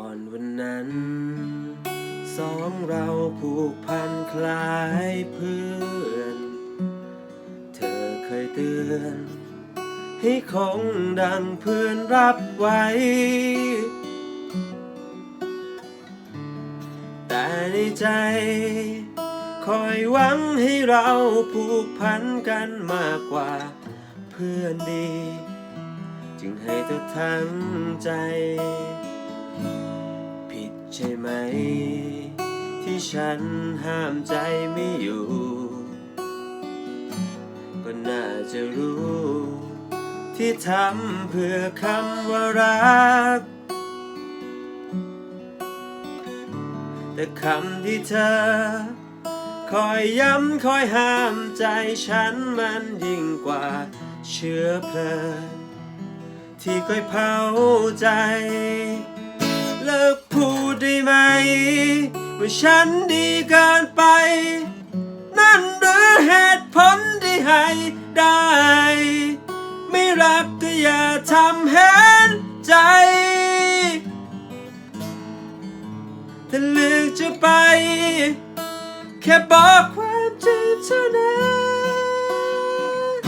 ตอนวันนั้น สองเราผูกพันคล้ายเพื่อน เธอเคยเตือน ให้คงดังเพื่อนรับไว้ แต่ในใจคอยหวังให้เราผูกพันกันมากกว่าเพื่อนดี จึงให้เธอทั้งใจ ผิดใช่ไหม ที่ฉันห้ามใจไม่อยู่ ก็น่าจะรู้ ที่ทำเพื่อคำว่ารัก แต่คำที่เธอ คอยย้ำคอยห้ามใจฉันมันยิ่งกว่าเชื้อเพลิงที่คอยเผาใจ เลิกพูดได้ไหม ว่าฉันดีเกินไป นั่นหรือเหตุผลที่ให้ได้ ไม่รักก็อย่าทำเห็นใจ ถ้าเลือกจะไป แค่บอกความจริงเท่านั้น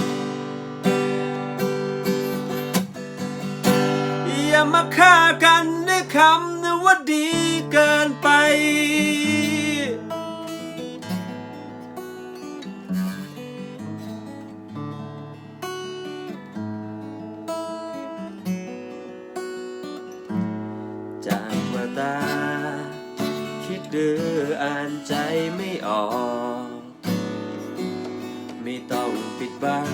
อย่ามาฆ่ากัน คำนะว่าดีเกินไป จากมาตา คิดดื้ออ่านใจไม่ออก ไม่ต้องปิดบัง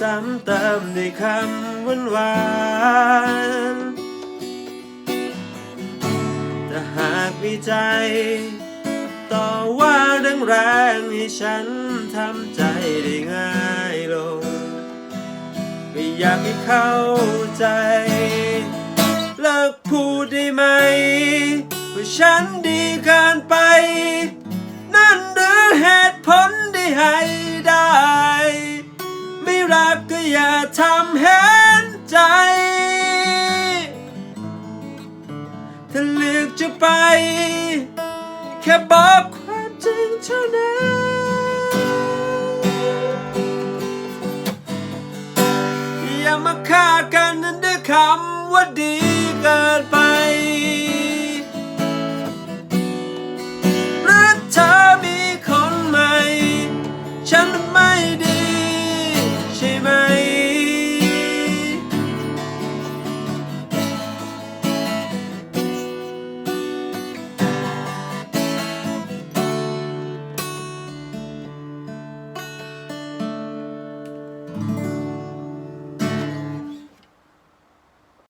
ซ้ำเติมด้วยคำหวาน ใจ ต่อว่าแรงแรงให้ฉันทำใจได้ง่ายลง ไม่อยากให้เข้าใจ เลิกพูดได้ไหม ว่าฉันดีเกินไป นั่นหรือเหตุผลที่ให้ได้ ถ้าเลือกจะไป แค่บอกความจริงเท่านั้นอย่ามาฆ่ากันนั้นด้วยคำว่าดี